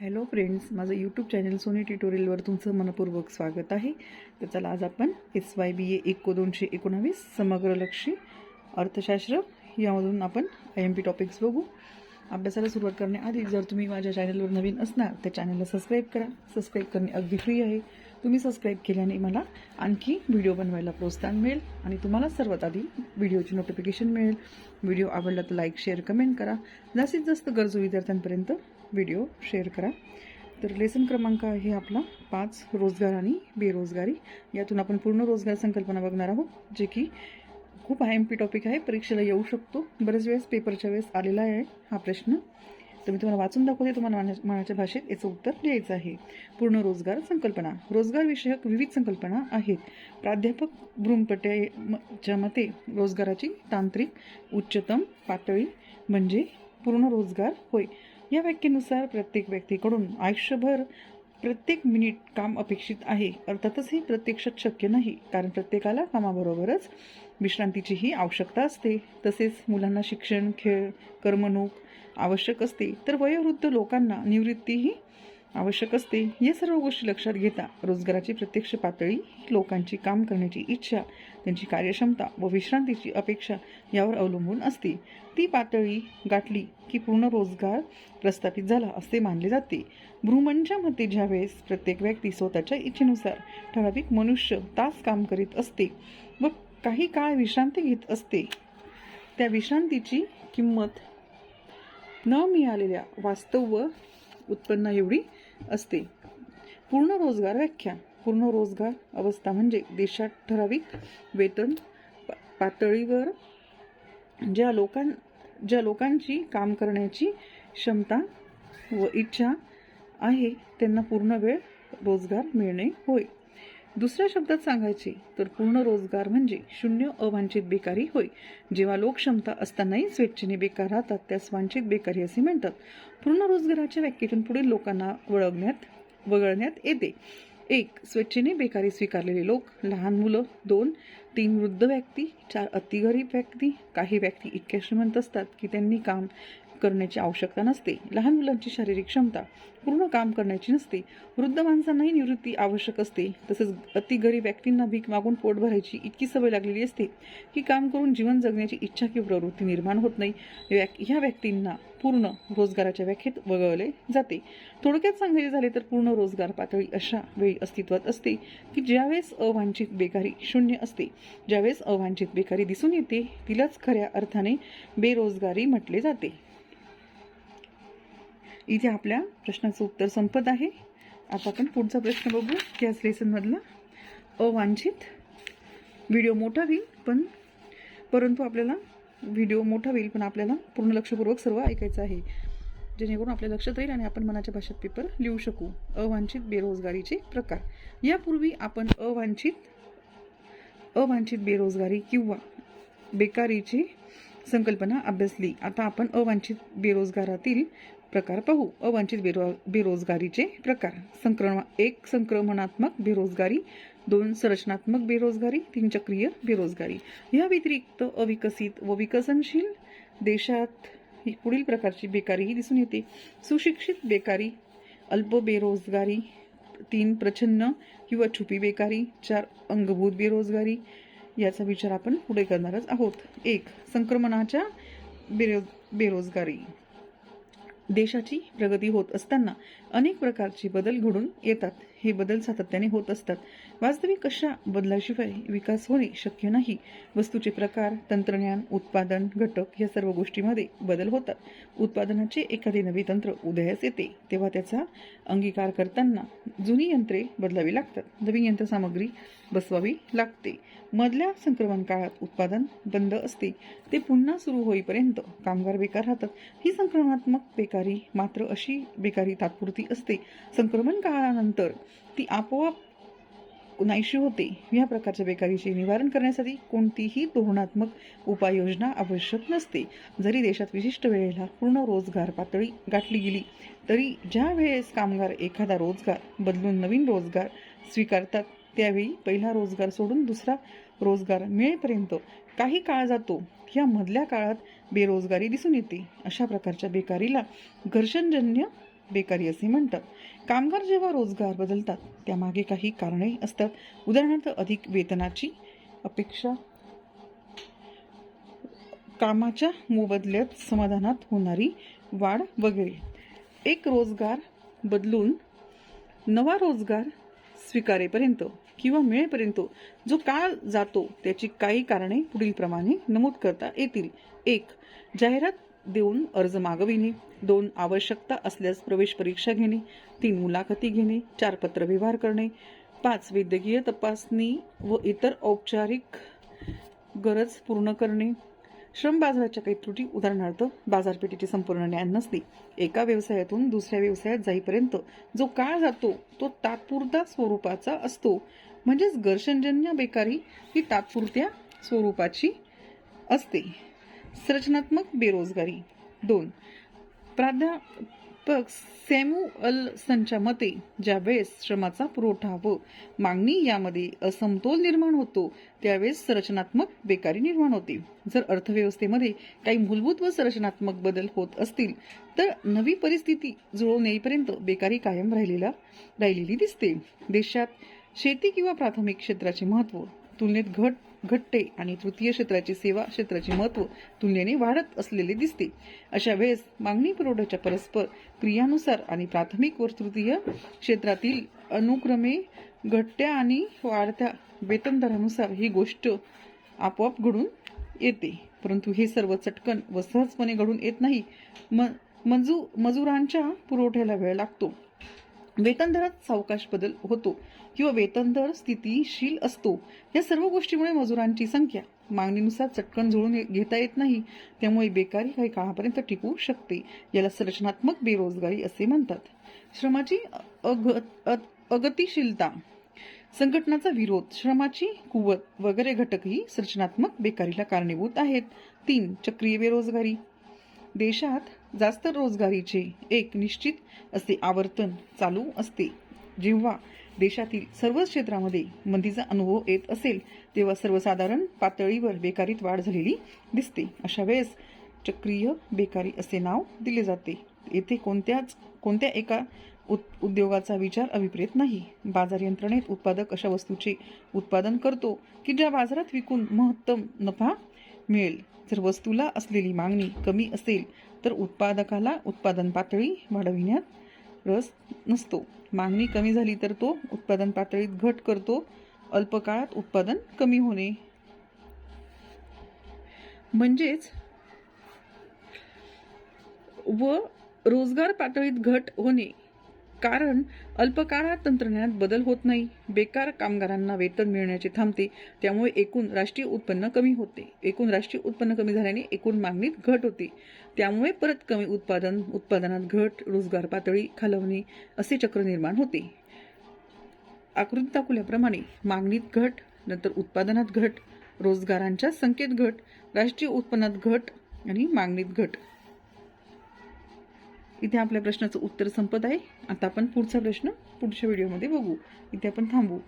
Hello friends माझं YouTube channel Soni ट्युटोरियलवर तुमचं मनपूर्वक स्वागत आहे. तर चला आज आपण एस वाय बी ए एको दोनशे एकोणावीस समग्रलक्षी अर्थशास्त्र यामधून आपण आय एम पी टॉपिक्स बघू. अभ्यासाला सुरुवात करण्याआधी जर तुम्ही माझ्या चॅनलवर नवीन असणार तर चॅनलला सबस्क्राईब करा. सबस्क्राईब करणे अगदी फ्री आहे. तुम्ही सबस्क्राईब केल्याने मला आणखी व्हिडिओ बनवायला प्रोत्साहन मिळेल आणि तुम्हाला सर्वात आधी व्हिडिओची नोटिफिकेशन मिळेल. व्हिडिओ आवडला तर लाईक शेअर कमेंट करा. जास्तीत जास्त गरजू विद्यार्थ्यांपर्यंत व्हिडिओ शेअर करा. तर लेसन क्रमांक आहे आपला पाच रोजगार आणि बेरोजगारी. यातून आपण पूर्ण रोजगार संकल्पना बघणार आहोत जे की खूप आय एम पी टॉपिक आहे. परीक्षेला येऊ शकतो. बरेच वेळेस पेपरच्या वेळेस आलेला आहे हा प्रश्न. तर मी तुम्हाला वाचून दाखवते. तुम्हाला मनाच्या भाषेत याचं उत्तर लिहायचं आहे. पूर्ण रोजगार संकल्पना. रोजगार विषयक विविध संकल्पना आहेत. प्राध्यापक भ्रूमपटे मते रोजगाराची तांत्रिक उच्चतम पातळी म्हणजे पूर्ण रोजगार होय. या व्याख्येनुसार प्रत्येक व्यक्तीकडून आयुष्यभर प्रत्येक मिनिट काम अपेक्षित आहे. अर्थातच हे प्रत्यक्षात शक्य नाही. कारण प्रत्येकाला कामाबरोबरच विश्रांतीचीही आवश्यकता असते. तसेच मुलांना शिक्षण खेळ करमणूक आवश्यक असते. तर वयोवृद्ध लोकांना निवृत्तीही आवश्यक असते. या सर्व गोष्टी लक्षात घेता रोजगाराची प्रत्यक्ष पातळी लोकांची काम करण्याची इच्छा त्यांची कार्यक्षमता व विश्रांतीची अपेक्षा यावर अवलंबून असते. ती पातळी गाठली की पूर्ण रोजगार प्रस्थापित झाला असे मानले जाते. भ्रूमनच्या मते ज्यावेळेस प्रत्येक व्यक्ती स्वतःच्या इच्छेनुसार ठराविक मनुष्य तास काम करीत असते व काही काळ विश्रांती घेत असते त्या विश्रांतीची किंमत न मिळालेल्या वास्तव व उत्पन्न एवढी असते. पूर्ण रोजगार व्याख्या. पूर्ण रोजगार अवस्था म्हणजे देशात ठराविक वेतन पा- पातळीवर ज्या लोकां ज्या लोकांची काम करण्याची क्षमता व इच्छा आहे त्यांना पूर्ण वेळ रोजगार मिळणे होय. दुसऱ्या शब्दात सांगायचे तर पूर्ण रोजगार म्हणजे शून्य अवांछित बेकारी होय. जेव्हा लोकक्षमता असतानाही स्वेच्छेने बेकार राहतात त्यास वांछित बेकारी असे म्हणतात. पूर्ण रोजगाराच्या व्याख्येतून पुढील लोकांना वळवण्यात वगळण्यात येते. एक स्वेच्छेने बेकारी स्वीकारलेले लोक लहान मुलं. दोन तीन वृद्ध व्यक्ती चार अतिगरीब व्यक्ती. काही व्यक्ती इतक्या श्रीमंत असतात की त्यांनी काम करण्याची आवश्यकता नसते. लहान मुलांची शारीरिक क्षमता पूर्ण काम करण्याची नसते. वृद्ध माणसांनाही निवृत्ती आवश्यक असते. तसेच अतिगरीब व्यक्तींना भीक मागून पोट भरायची इतकी सवय लागलेली असते की काम करून जीवन जगण्याची इच्छा किंवा प्रवृत्ती निर्माण होत नाही. व्यक् ह्या व्यक्तींना पूर्ण रोजगाराच्या व्याख्येत वगळले जाते. थोडक्यात सांगायचे झाले तर पूर्ण रोजगार पातळी अशा वेळी अस्तित्वात असते की ज्यावेळेस अवांछित बेकारी शून्य असते ज्यावेळेस अवांछित बेकारी दिसून येते तिलाच खऱ्या अर्थाने बेरोजगारी म्हटले जाते. इथे आपल्या प्रश्नाचं उत्तर संपत आहे. आता आपण पुढचा प्रश्न बघू. त्याच लेसनमधला अवांछित. व्हिडिओ मोठा होईल पण परंतु आपल्याला व्हिडिओ मोठा होईल पण आपल्याला पूर्ण लक्षपूर्वक सर्व ऐकायचं आहे. जेणेकरून आपल्या लक्षात राहील आणि आपण मनाच्या भाषेत पेपर लिहू शकू. अवांछित बेरोजगारीचे प्रकार. यापूर्वी आपण अवांछित अवांछित बेरोजगारी किंवा बेकारीची संकल्पना अभ्यासली. आता आपण अवांछित बेरोजगारातील प्रकार पाहू. अवांछित बेरो बेरोजगारीचे प्रकार. संक्रमण एक संक्रमणात्मक बेरोजगारी दोन संरचनात्मक बेरोजगारी तीन चक्रीय बेरोजगारी. या व्यतिरिक्त अविकसित व विकसनशील देशात ही पुढील प्रकारची बेकारीही दिसून येते. सुशिक्षित बेकारी अल्प बेरोजगारी तीन प्रछन्न किंवा छुपी बेकारी चार अंगभूत बेरोजगारी याचा विचार आपण पुढे करणारच आहोत. एक संक्रमणाच्या बेरो बेरोजगारी. देशाची प्रगती होत असताना अनेक प्रकारचे बदल घडून येतात. हे बदल सातत्याने होत असतात. वास्तविक अशा बदलाशिवाय विकास होणे शक्य नाही? वस्तूचे प्रकार तंत्रज्ञान उत्पादन घटक या सर्व गोष्टीमध्ये बदल होतात. उत्पादनाचे एखादे नवे तंत्र उदयास येते तेव्हा त्याचा अंगीकार करताना जुनी यंत्रे बदलावी लागतात. नवीन यंत्रसामग्री बसवावी लागते. मधल्या संक्रमण काळात उत्पादन बंद असते. ते पुन्हा सुरू होईपर्यंत कामगार बेकार राहतात. ही संक्रमणात्मक बेकारी मात्र अशी बेकारी तात्पुरती असते. संक्रमण काळानंतर ती आपोआप नाहीशी होते. या प्रकारच्या बेकारीचे निवारण करण्यासाठी कोणतीही धोरणात्मक उपाययोजना आवश्यक नसते. जरी देशात विशिष्ट वेळेला पूर्ण रोजगार पातळी गाठली गेली तरी ज्या वेळेस कामगार एखादा रोजगार बदलून नवीन रोजगार स्वीकारतात त्यावेळी पहिला रोजगार सोडून दुसरा रोजगार मिळेपर्यंत काही काळ जातो. या मधल्या काळात बेरोजगारी दिसून येते. अशा प्रकारच्या बेकारीला घर्षणजन्य बेकारी असे म्हणतात. कामगार जेव्हा रोजगार बदलतात त्यामागे काही कारणे असतात. उदाहरणार्थ अधिक वेतनाची अपेक्षा कामाच्या मोबदल्यात समाधानात होणारी वाढ वगैरे. एक रोजगार बदलून नवा रोजगार स्वीकारेपर्यंत किंवा मिळेपर्यंत जो काळ जातो त्याची काही कारणे पुढीलप्रमाणे नमूद करता येतील. एक जाहिरात देऊन अर्ज मागविणे दोन आवश्यकता असल्यास प्रवेश परीक्षा घेणे तीन मुलाखती घेणे चार पत्रव्यवहार करणे पाच वैद्यकीय तपासणी व इतर औपचारिक गरज पूर्ण करणे. श्रम बाजाराच्या काही त्रुटी उदाहरणार्थ बाजारपेठेची संपूर्ण ज्ञान नसते. एका व्यवसायातून दुसऱ्या व्यवसायात जाईपर्यंत जो काळ जातो तो तात्पुरता स्वरूपाचा असतो. म्हणजेच घर्षणजन्य बेकारी ही तात्पुरत्या स्वरूपाची असते. सृजनात्मक बेरोजगारी. दोन प्राध्यापक सॅम्युअलसनच्या मते ज्या वेळेस श्रमाचा पुरवठा व मागणी यामध्ये असमतोल निर्माण होतो त्यावेळेस संरचनात्मक बेकारी निर्माण होते. जर अर्थव्यवस्थेमध्ये काही मूलभूत व संरचनात्मक बदल होत असतील तर नवी परिस्थिती जुळवून येईपर्यंत बेकारी कायम राहिलेला राहिलेली दिसते. देशात शेती किंवा प्राथमिक क्षेत्राचे महत्त्व तुलनेत घट घटते आणि तृतीय क्षेत्राची सेवा क्षेत्राचे महत्त्व तुलनेने वाढत असलेले दिसते. अशा वेळेस मागणी पुरवठ्याच्या परस्पर क्रियानुसार आणि प्राथमिक व तृतीय क्षेत्रातील अनुक्रमे घटत्या आणि वाढत्या वेतनदरानुसार ही गोष्ट आपोआप घडून येते. परंतु हे सर्व चटकन व सहजपणे घडून येत नाही. म मजू मजुरांच्या पुरवठ्याला वेळ लागतो. वेतन दरात सावकाश बदल होतो किंवा वेतन दर स्थितीशील असतो या सर्व गोष्टीमुळे मजुरांची संख्या मागणीनुसार चटकन जुळून घेता येत नाही. त्यामुळे बेकारी काही काळापर्यंत टिकू शकते. याला संरचनात्मक बेरोजगारी असे म्हणतात. श्रमाची अग अ- अगतिशीलता. संघटनाचा विरोध. श्रमाची कुवत वगैरे घटकही संरचनात्मक बेकारीला कारणीभूत आहेत. तीन चक्रीय बेरोजगारी. देशात जास्त रोजगारीचे एक निश्चित असे आवर्तन चालू असते. जेव्हा देशातील सर्वच क्षेत्रामध्ये मंदीचा अनुभव येत असेल तेव्हा सर्वसाधारण पातळीवर बेकारीत वाढ झालेली दिसते. अशा वेळेस चक्रीय बेकारी असे नाव दिले जाते. येथे कोणत्याच कोणत्या एका उत उद्योगाचा विचार अभिप्रेत नाही. बाजार यंत्रणेत उत्पादक अशा वस्तूचे उत्पादन करतो की ज्या बाजारात विकून महत्तम नफा मिळेल. जर वस्तूला असलेली मागणी कमी असेल तर उत्पादकाला उत्पादन पातळी वाढविण्यात रस नसतो. मागणी कमी झाली तर तो उत्पादन पातळीत घट करतो. अल्पकाळात उत्पादन कमी होणे. म्हणजेच व रोजगार पातळीत घट होणे. कारण अल्पकाळात तंत्रज्ञानात बदल होत नाही. बेकार कामगारांना वेतन मिळण्याचे थांबते. त्यामुळे एकूण राष्ट्रीय उत्पन्न कमी होते. एकूण राष्ट्रीय उत्पन्न कमी झाल्याने एकूण मागणीत घट होते. त्यामुळे परत कमी उत्पादन उत्पादनात घट रोजगार पातळी खालवणे असे चक्र निर्माण होते. आकृती दाखवल्याप्रमाणे मागणीत घट नंतर उत्पादनात घट रोजगारांच्या संख्येत घट राष्ट्रीय उत्पन्नात घट आणि मागणीत घट. इथे आपल्या प्रश्नाचं उत्तर संपत आहे. आता आपण पुढचा प्रश्न पुढच्या व्हिडिओमध्ये बघू. इथे आपण थांबू.